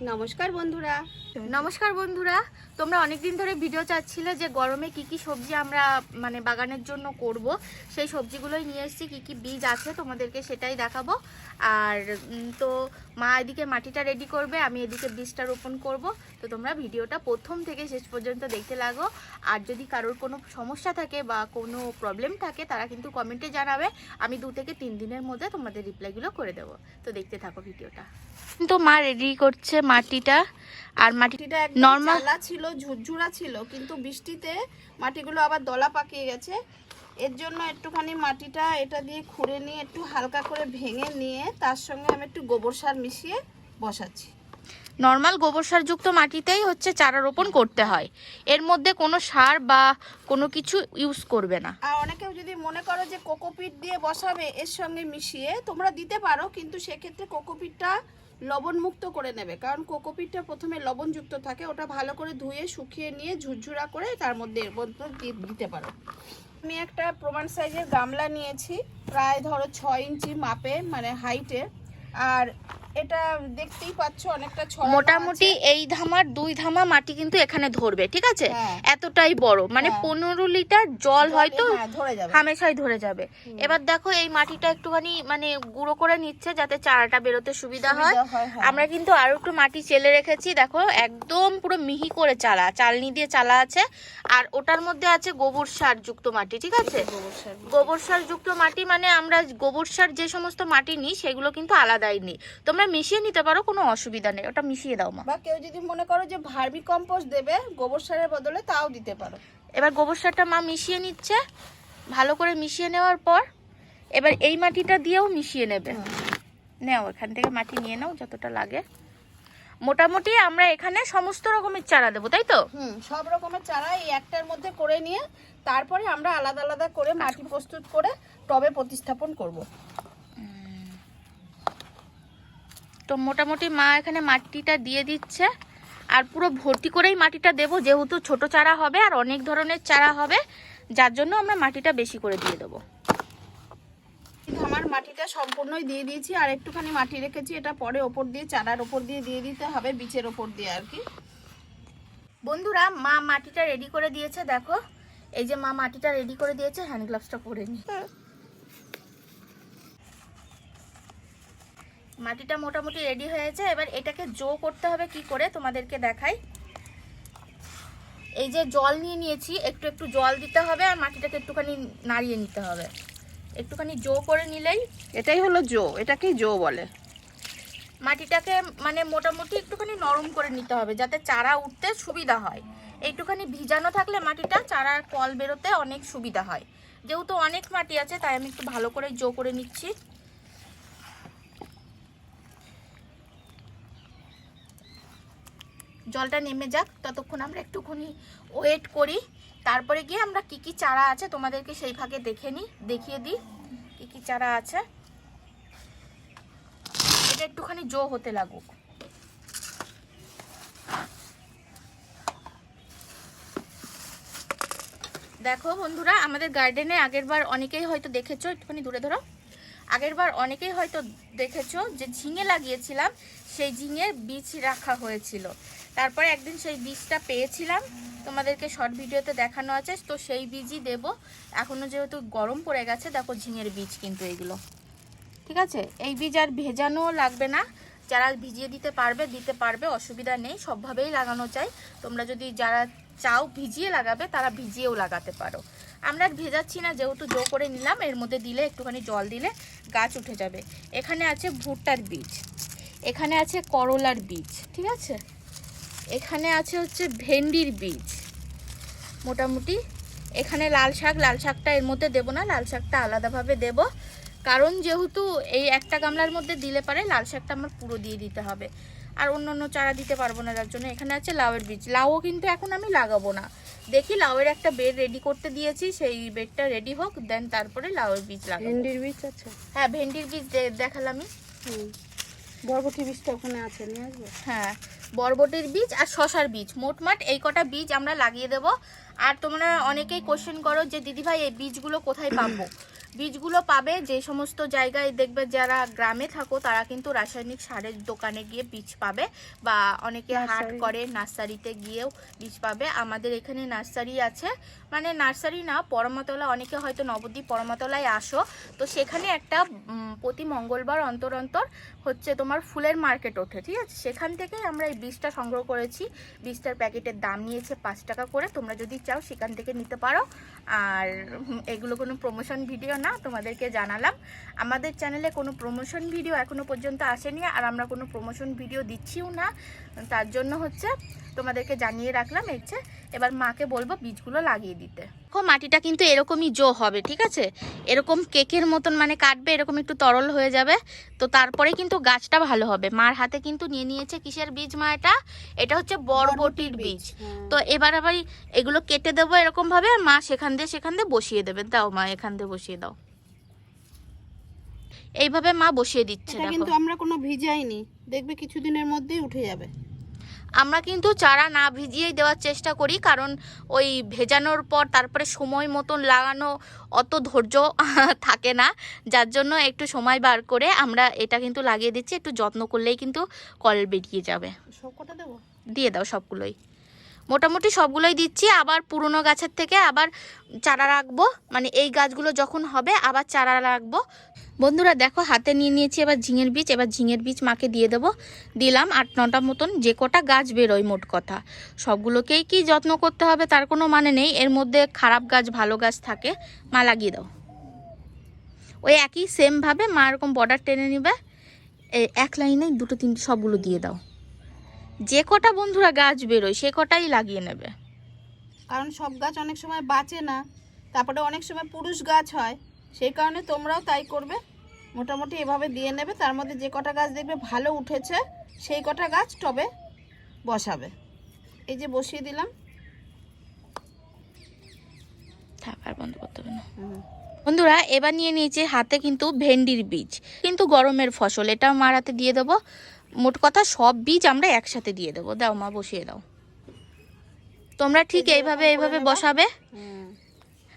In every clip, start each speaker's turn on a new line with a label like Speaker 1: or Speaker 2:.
Speaker 1: নমস্কার বন্ধুরা।
Speaker 2: নমস্কার বন্ধুরা তোমরা অনেক দিন ধরে ভিডিও চাচ্ছিলে যে গরমে কি কি সবজি আমরা মানে বাগানের জন্য করব। সেই সবজিগুলোই নিয়ে এসেছি কি কি বীজ আছে তোমাদেরকে সেটাই দেখাবো। আর তো মা এদিকে মাটিটা রেডি করবে আমি এদিকে বীজটা রোপণ করব। তো তোমরা ভিডিওটা প্রথম থেকে শেষ পর্যন্ত দেখতে লাগো। আর যদি কারোর কোনো সমস্যা থাকে বা কোনো প্রবলেম থাকে তারা কিন্তু কমেন্টে জানাবে। আমি দু থেকে তিন দিনের মধ্যে তোমাদের রিপ্লাইগুলো করে দেবো। তো দেখতে থাকো ভিডিওটা। তো মা রেডি করছে মাটিটা আর
Speaker 1: মাটিটা
Speaker 2: Normal-
Speaker 1: ছিল ঝুরঝুরা ছিল কিন্তু বৃষ্টিতে মাটিগুলো আবার দলা পাকিয়ে গেছে। এর জন্য একটুখানি মাটিটা এটা দিয়ে খুঁড়ে নিয়ে একটু হালকা করে ভেঙে নিয়ে তার সঙ্গে আমি একটু গোবর সার মিশিয়ে বসাচ্ছি।
Speaker 2: নর্মাল গোবর সার যুক্ত মাটিতেই হচ্ছে চারা রোপণ করতে হয়। এর মধ্যে কোনো সার বা কোনো কিছু ইউজ করবে না।
Speaker 1: আর অনেকেও যদি মনে করো যে কোকোপিট দিয়ে বসাবে এর সঙ্গে মিশিয়ে তোমরা দিতে পারো কিন্তু সেক্ষেত্রে কোকোপিটটা লবণ মুক্ত করে নেবে। কারণ কোকোপিটটা প্রথমে লবণযুক্ত থাকে, ওটা ভালো করে ধুয়ে, শুকিয়ে নিয়ে ঝুরঝুরা করে তার মধ্যে এর মধ্যে দিতে পারো। আমি একটা প্রমাণ সাইজের গামলা নিয়েছি, প্রায় ধরো ছয় ইঞ্চি মাপে মানে হাইটে আর এটা দেখতেই পাচ্ছ অনেকটা ছড়ানো
Speaker 2: মোটামুটি এই ধামার দুই ধামা মাটি কিন্তু এখানে ধরবে ঠিক আছে?
Speaker 1: হ্যাঁ।
Speaker 2: এতটাই বড়। মানে
Speaker 1: হ্যাঁ।
Speaker 2: পনেরো লিটার জল হয়তো
Speaker 1: হ্যাঁ, ধরে যাবে।
Speaker 2: হামেশাই ধরে যাবে। এবার দেখো এই মাটিটা একটুখানি মানে গুঁড়ো করে নিচ্ছে যাতে চারাটা বেরোতে সুবিধা হয়। আমরা কিন্তু আরও একটু মাটি চেলে রেখেছি। দেখো একদম পুরো মিহি করে চালা চালনি দিয়ে চালা আছে। আর ওটার মধ্যে আছে গোবর সার যুক্ত মাটি ঠিক আছে?
Speaker 1: গোবর সার।
Speaker 2: গোবর সার যুক্ত মাটি মানে আমরা গোবর সার যে সমস্ত মাটি নিই সেগুলো কিন্তু আলাদাই নিই। তোমরা মিশিয়ে নিতে পারো কোনো অসুবিধা নেই। ওটা মিশিয়ে দাও মা।
Speaker 1: বা কেউ যদি মনে করো যে ভার্মি কম্পোস্ট দেবে গোবর সারের বদলে তাও দিতে পারো।
Speaker 2: এবার গোবর সারটা মা মিশিয়ে নিচ্ছে। ভালো করে মিশিয়ে নেওয়ার পর এবার এই মাটিটা দিয়েও মিশিয়ে নেবে। নেও এখান থেকে মাটি নিয়ে নাও যতটা লাগে। মোটামুটি আমরা এখানে সমস্ত রকমের চারা দেবো তাই তো?
Speaker 1: হুম সব রকমের চারা এই একটার মধ্যে করে নিয়ে তারপরে আমরা আলাদা আলাদা করে মাটি প্রস্তুত করে টবে প্রতিস্থাপন করব।
Speaker 2: তো মোটামুটি মা এখানে মাটিটা দিয়ে দিচ্ছে। আর পুরো ভর্তি করেই মাটিটা দেবো, যেহেতু ছোট চারা হবে আর অনেক ধরনের চারা হবে, যার জন্য আমরা মাটিটা বেশি করে দিয়ে দেবো।
Speaker 1: আমার মাটিটা সম্পূর্ণই দিয়ে দিয়েছি, আর একটুখানি মাটি রেখেছি, এটা পরে ওপর দিয়ে, চারার ওপর দিয়ে দিয়ে দিতে হবে, বীজের ওপর দিয়ে আর কি।
Speaker 2: বন্ধুরা, মা মাটিটা রেডি করে দিয়েছে, দেখো। এই যে মা মাটিটা রেডি করে দিয়েছে, হ্যান্ড গ্লাভসটা পরে নি। মাটিটা মোটামুটি রেডি হয়েছে। এবার এটাকে জো করতে হবে কি করে তোমাদেরকে দেখাই। এই যে জল নিয়ে নিয়েছি একটু একটু জল দিতে হবে আর মাটিটাকে একটুখানি নাড়িয়ে নিতে হবে। একটুখানি জো করে নিলেই
Speaker 1: এটাই হলো জো এটাকেই জো বলে।
Speaker 2: মাটিটাকে মানে মোটামুটি একটুখানি নরম করে নিতে হবে যাতে চারা উঠতে সুবিধা হয়। একটুখানি ভিজানো থাকলে মাটিটা চারার কল বেরোতে অনেক সুবিধা হয়। যেহেতু অনেক মাটি আছে তাই আমি একটু ভালো করে জো করে নিচ্ছি। জলটা নেমে যাক, ততক্ষণ আমরা একটুখানি ওয়েট করি। তারপরে গিয়ে আমরা কি কি চারা আছে তোমাদেরকে সেই ফাঁকে দেখে নিই দেখিয়ে দিই কি কি চারা আছে। এটা একটুখানি জো হতে লাগুক। দেখো বন্ধুরা, আমাদের গার্ডেনে আগেরবার অনেকেই হয়তো দেখেছ, একটুখানি দূরে ধরো। আগেরবার অনেকেই হয়তো দেখেছ যে ঝিঙে লাগিয়েছিলাম, সেই ঝিঙের বীজ রাখা হয়েছিল। তারপরে একদিন সেই বীজটা পেয়েছিলাম। তোমাদেরকে শর্ট ভিডিওতে দেখানো আছে, তো সেই বীজই দেব। এখনও যেহেতু গরম পড়ে গেছে, দেখো ঝিঙের বীজ কিন্তু এগুলো। ঠিক আছে? এই বীজ আর ভেজানো লাগবে না। যারা ভিজিয়ে দিতে পারবে দিতে পারবে, অসুবিধা নেই, সবভাবেই লাগানো চাই। তোমরা যদি যারা চাও ভিজিয়ে লাগাবে, তারা ভিজিয়েও লাগাতে পারো। আমরা ভেজাচ্ছি না, যেহেতু জো করে নিলাম, এর মধ্যে দিলে, একটুখানি জল দিলে গাছ উঠে যাবে। এখানে আছে ভুট্টার বীজ, এখানে আছে করলার বীজ, ঠিক আছে? এখানে আছে হচ্ছে ভেন্ডির বীজ, মোটামুটি। এখানে লাল শাক, লাল শাকটা এর মধ্যে দেবো না, লাল শাকটা আলাদাভাবে দেবো। কারণ যেহেতু এই একটা গামলার মধ্যে দিলে পারে লাল শাকটা আমার পুরো দিয়ে দিতে হবে। আর অন্য অন্য চারা দিতে পারব না যার জন্য এখানে আছে লাউয়ের বীজ। লাউও কিন্তু এখন আমি লাগাবো না। দেখি লাউয়ের একটা বেড রেডি করতে দিয়েছি সেই বেডটা রেডি হোক দেন তারপরে লাউয়ের বীজ লাগাবো।
Speaker 1: ভেন্ডির বীজ আছে?
Speaker 2: হ্যাঁ ভেন্ডির বীজ দে- দেখালামই।
Speaker 1: হুম। বরবটি বীজটা ওখানে আছে নিয়ে আসব?
Speaker 2: হ্যাঁ বরবটির বীজ আর শশার বীজ। মোটমাট এই কটা বীজ আমরা লাগিয়ে দেব। আর তোমরা অনেকেই কোশ্চেন করো যে দিদিভাই এই বীজগুলো কোথায় পাবো? বীজগুলো পাবে যে সমস্ত জায়গায় দেখবে যারা গ্রামে থাকো তারা কিন্তু রাসায়নিক সারের দোকানে গিয়ে বীজ পাবে বা অনেকে হাট করে নার্সারিতে গিয়েও বীজ পাবে। আমাদের এখানে নার্সারি আছে। মানে নার্সারি না পরমাতলা অনেকে হয়তো নবদ্বীপ পরমাতলায় আসো তো সেখানে একটা প্রতি মঙ্গলবার অন্তর অন্তর হচ্ছে তোমার ফুলের মার্কেট ওঠে ঠিক আছে? সেখান থেকেই আমরা এই বীজটা সংগ্রহ করেছি। বীজটার প্যাকেটের দাম নিয়েছে পাঁচ টাকা করে। তোমরা যদি চাও সেখান থেকে নিতে পারো। আর এগুলো কোনো প্রমোশন ভিডিও না। তোমাদেরকে জানালাম। আমাদের চ্যানেলে কোনো প্রমোশন ভিডিও এখনও পর্যন্ত আসেনি, আর আমরা কোনো প্রমোশন ভিডিও দিচ্ছিও না। তার জন্য হচ্ছে তোমাদেরকে জানিয়ে রাখলাম এর এবার মাকে বলব বীজগুলো লাগিয়ে দিতে। মাটিটা কিন্তু এরকমই জো হবে ঠিক আছে? এরকম কেকের মতন মানে কাটবে এরকম একটু তরল হয়ে যাবে। তো তারপরে কিন্তু গাছটা ভালো হবে। মার হাতে কিন্তু নিয়ে নিয়েছে কিসের বীজ মা এটা? এটা হচ্ছে বরবটির বীজ।
Speaker 1: হ্যাঁ।
Speaker 2: তো এবার আবার এগুলো কেটে দেবো এরকম ভাবে মা সেখান দিয়ে সেখান দিয়ে বসিয়ে দেবে। দাও মা এখান দিয়ে বসিয়ে দাও। এইভাবে মা বসিয়ে দিচ্ছে
Speaker 1: কিন্তু আমরা কোনো ভিজাইনি। দেখবে কিছুদিনের মধ্যেই উঠে যাবে।
Speaker 2: আমরা কিন্তু চারা না ভিজিয়েই দেওয়ার চেষ্টা করি কারণ ওই ভেজানোর পর তারপরে সময় মতন লাগানো অত ধৈর্য থাকে না। যার জন্য একটু সময় বার করে আমরা এটা কিন্তু লাগিয়ে দিচ্ছি একটু যত্ন করলেই কিন্তু কল বেরিয়ে যাবে। দিয়ে দাও সবগুলোই। মোটামুটি সবগুলোই দিচ্ছি আবার পুরনো গাছের থেকে আবার চারা রাখব মানে এই গাছগুলো যখন হবে আবার চারা রাখব। বন্ধুরা দেখো, হাতে নিয়ে নিয়েছি এবার ঝিঙের বীজ। এবার ঝিঙের বীজ মাকে দিয়ে দেবো। দিলাম আট নটা মতন যে কটা গাছ বেরোয় মোট কথা। সবগুলোকেই কি যত্ন করতে হবে তার কোনো মানে নেই। এর মধ্যে খারাপ গাছ, ভালো গাছ থাকে, মা লাগিয়ে দাও। ওই একই সেমভাবে মা এরকম বর্ডার টেনে নিবে। এক লাইনে দুটো তিনটে সবগুলো দিয়ে দাও। যে কটা বন্ধুরা গাছ বেরোয়, সে কটাই লাগিয়ে নেবে।
Speaker 1: কারণ সব গাছ অনেক সময় বাঁচে না। তারপরে অনেক সময় পুরুষ গাছ হয়। সেই কারণে তোমরাও তাই করবে। মোটামুটি এভাবে দিয়ে নেবে। তার মধ্যে যে কটা গাছ দেখবে ভালো উঠেছে সেই কটা গাছ টবে বসাবে। এই যে বসিয়ে দিলাম।
Speaker 2: থাক আর বন্ধ করতে হবে না।
Speaker 1: হুম।
Speaker 2: বন্ধুরা এবার নিয়ে নিয়েছি হাতে কিন্তু ভেন্ডির বীজ। কিন্তু গরমের ফসল এটা মার হাতে দিয়ে দেবো। মোট কথা সব বীজ আমরা একসাথে দিয়ে দেবো। দাও মা বসিয়ে দাও। তোমরা ঠিক এইভাবে এইভাবে বসাবে।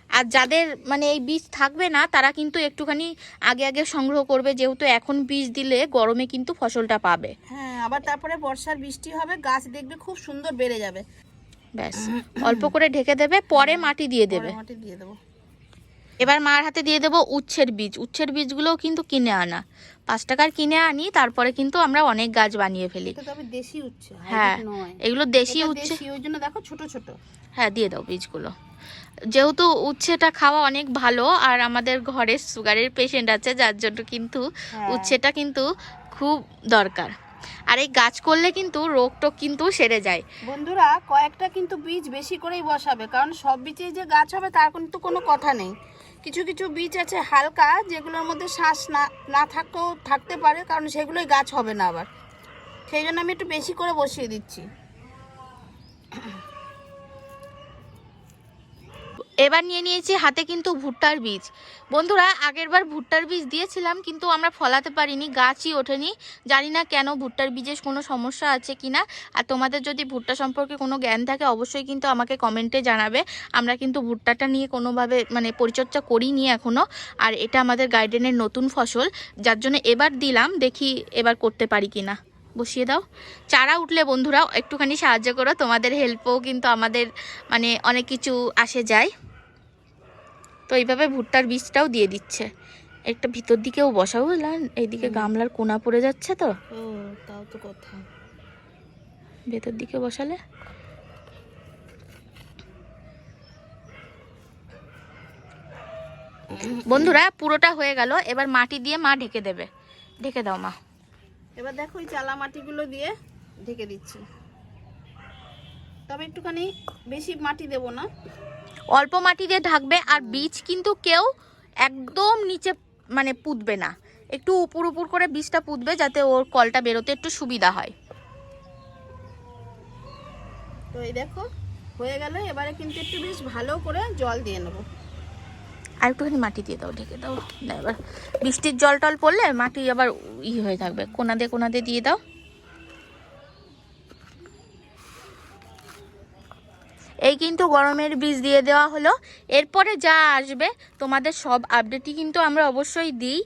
Speaker 2: আর যাদের মানে এই বীজ থাকবে না তারা কিন্তু একটুখানি আগে আগে সংগ্রহ করবে যেহেতু এখন বীজ দিলে গরমে কিন্তু ফসলটা পাবে।
Speaker 1: হ্যাঁ আবার তারপরে বর্ষার বৃষ্টি হবে গাছ দেখবে খুব সুন্দর বেড়ে যাবে।
Speaker 2: ব্যাস অল্প করে ঢেকে দেবে পরে মাটি দিয়ে দেবে।
Speaker 1: মাটি দিয়ে দেবো।
Speaker 2: এবার মার হাতে দিয়ে দেবো উচ্ছের বীজ। উচ্ছের বীজগুলোও কিন্তু কিনে আনা। পাঁচ টাকার কিনে আনি তারপরে কিন্তু আমরা অনেক গাছ বানিয়ে ফেলি।
Speaker 1: তবে দেশি উচ্ছে
Speaker 2: হ্যাঁ এগুলো দেশি উচ্ছে।
Speaker 1: ওই জন্য দেখো ছোট ছোট।
Speaker 2: হ্যাঁ দিয়ে দাও বীজগুলো। যেহেতু উচ্ছেটা খাওয়া অনেক ভালো আর আমাদের ঘরে সুগারের পেশেন্ট আছে যার জন্য কিন্তু
Speaker 1: হ্যাঁ।
Speaker 2: উচ্ছেটা কিন্তু খুব দরকার। আর এই গাছ করলে কিন্তু রোগ টোগ কিন্তু সেরে যায়।
Speaker 1: বন্ধুরা কয়েকটা কিন্তু বীজ বেশি করেই বসাবে কারণ সব বীজেই যে গাছ হবে তার কিন্তু কোনো কথা নেই। কিছু কিছু বীজ আছে হালকা যেগুলোর মধ্যে শ্বাস না না থাকতেও থাকতে পারে কারণ সেগুলোই গাছ হবে না আবার। সেই জন্য আমি একটু বেশি করে বসিয়ে দিচ্ছি।
Speaker 2: এবার নিয়ে নিয়েছি হাতে কিন্তু ভুট্টার বীজ। বন্ধুরা, আগেরবার ভুট্টার বীজ দিয়েছিলাম, কিন্তু আমরা ফলাতে পারিনি, গাছই ওঠেনি। জানি না কেন ভুট্টার বীজের কোনো সমস্যা আছে কি না আর তোমাদের যদি ভুট্টা সম্পর্কে কোনো জ্ঞান থাকে, অবশ্যই কিন্তু আমাকে কমেন্টে জানাবে। আমরা কিন্তু ভুট্টাটা নিয়ে কোনোভাবে মানে পরিচর্যা করিনি এখনও আর এটা আমাদের গার্ডেনের নতুন ফসল, যার জন্য এবার দিলাম, দেখি এবার করতে পারি কি না বসিয়ে দাও। চারা উঠলে বন্ধুরা একটুখানি সাহায্য করো, তোমাদের হেল্পও কিন্তু আমাদের মানে অনেক কিছু আসে যায়। তো এইভাবে ভুট্টার বীজটাও দিয়ে দিচ্ছে। একটা ভিতর দিকেও বসাবো বুঝলেন এইদিকে গামলার কোনা পড়ে যাচ্ছে তো।
Speaker 1: ও তাও তো কথা।
Speaker 2: ভেতর দিকে বসালে। বন্ধুরা পুরোটা হয়ে গেল। এবার মাটি দিয়ে মা ঢেকে দেবে। ঢেকে দাও মা।
Speaker 1: এবার দেখো ওই চালা মাটিগুলো দিয়ে ঢেকে দিচ্ছি। তবে একটুখানি বেশি মাটি দেব না।
Speaker 2: অল্প মাটি দিয়ে ঢাকবে আর বীজ কিন্তু কেউ একদম নিচে মানে পুঁতবে না। একটু উপর উপর করে বীজটা পুঁতবে যাতে ওর কলটা বেরোতে একটু সুবিধা হয়।
Speaker 1: তো এই দেখো হয়ে গেল। এবারে কিন্তু একটু বেশ ভালো করে জল দিয়ে নেব।
Speaker 2: আর একটুখানি মাটি দিয়ে দাও ঢেকে দাও। এবার বৃষ্টির জল টল পড়লে মাটি আবার ই হয়ে থাকবে। কোনা দিয়ে কোনা দিয়ে দিয়ে দাও এই কিন্তু গরমের বীজ দিয়ে দেওয়া হলো। এরপরে যা আসবে, তোমাদের সব আপডেটই কিন্তু আমরা অবশ্যই দিই।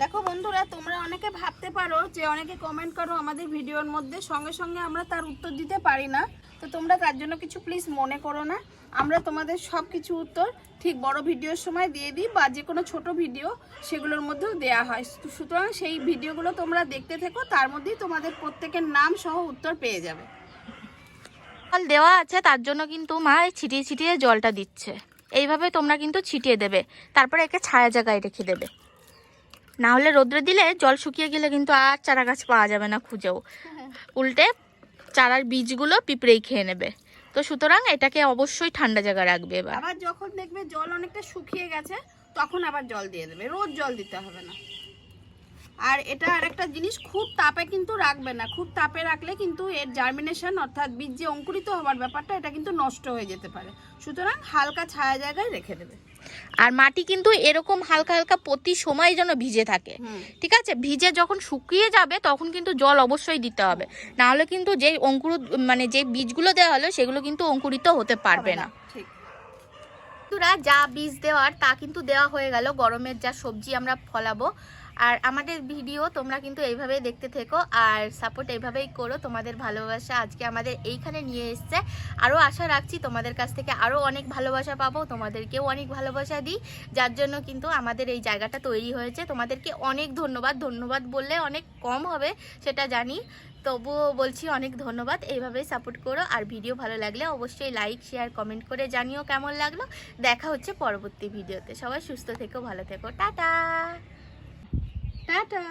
Speaker 1: দেখো বন্ধুরা, তোমরা অনেকে ভাবতে পারো যে অনেকে কমেন্ট করো আমাদের ভিডিওর মধ্যে, সঙ্গে সঙ্গে আমরা তার উত্তর দিতে পারি না। তো তোমরা তার জন্য কিছু প্লিজ মনে করো না। আমরা তোমাদের সব কিছু উত্তর ঠিক বড় ভিডিওর সময় দিয়ে দিই বা যে কোনো ছোট ভিডিও সেগুলোর মধ্যেও দেয়া হয়। সুতরাং সেই ভিডিওগুলো তোমরা দেখতে থেকো, তার মধ্যেই তোমাদের প্রত্যেকের নাম সহ উত্তর পেয়ে যাবে।
Speaker 2: জল দেওয়া আছে, তার জন্য কিন্তু মা ছিটিয়ে ছিটিয়ে জলটা দিচ্ছে। এইভাবে তোমরা কিন্তু ছিটিয়ে দেবে। তারপরে একে ছায়া জায়গায় রেখে দেবে। না হলে রোদ্রে দিলে জল শুকিয়ে গেলে কিন্তু আর চারা গাছ পাওয়া যাবে না খুঁজেও। উল্টে চারার বীজগুলো পিঁপড়েই খেয়ে নেবে। তো সুতরাং এটাকে অবশ্যই ঠান্ডা জায়গায় রাখবে এবার।
Speaker 1: আবার যখন দেখবে জল অনেকটা শুকিয়ে গেছে, তখন আবার জল দিয়ে দেবে। রোজ জল দিতে হবে না। আর এটা আরেকটা জিনিস খুব তাপে কিন্তু রাখবে না। খুব তাপে রাখলে কিন্তু এর জার্মিনেশন অর্থাৎ বীজ যে অঙ্কুরিত হওয়ার ব্যাপারটা এটা কিন্তু নষ্ট হয়ে যেতে পারে। সুতরাং হালকা ছায়া জায়গায় রেখে দেবে।
Speaker 2: আর মাটি কিন্তু এরকম হালকা হালকা প্রতি সময় যেন ভিজে থাকে। ঠিক আছে? ভিজে যখন শুকিয়ে যাবে তখন কিন্তু জল অবশ্যই দিতে হবে। না হলে কিন্তু যে অঙ্কুর মানে যে বীজগুলো দেওয়া হলো সেগুলো কিন্তু অঙ্কুরিত হতে পারবে না।
Speaker 1: ঠিক।
Speaker 2: বন্ধুরা যা বীজ দেওয়ার তা কিন্তু দেওয়া হয়ে গেল। গরমের যা সবজি আমরা ফলাবো আর আমাদের ভিডিও তোমরা কিন্তু এইভাবেই দেখতে থেকো, আর সাপোর্ট এইভাবেই করো। তোমাদের ভালোবাসা আজকে আমাদের এইখানে নিয়ে এসছে। আরও আশা রাখছি তোমাদের কাছ থেকে আরও অনেক ভালোবাসা পাবো। তোমাদেরকেও অনেক ভালোবাসা দিই, যার জন্য কিন্তু আমাদের এই জায়গাটা তৈরি হয়েছে। তোমাদেরকে অনেক ধন্যবাদ। ধন্যবাদ বললে অনেক কম হবে, সেটা জানি। তবুও বলছি অনেক ধন্যবাদ। এইভাবেই সাপোর্ট করো। আর ভিডিও ভালো লাগলে অবশ্যই লাইক শেয়ার কমেন্ট করে জানিও কেমন লাগল। দেখা হচ্ছে পরবর্তী ভিডিওতে। সবাই সুস্থ থেকো, ভালো থেকো। টাটা!
Speaker 1: টাটা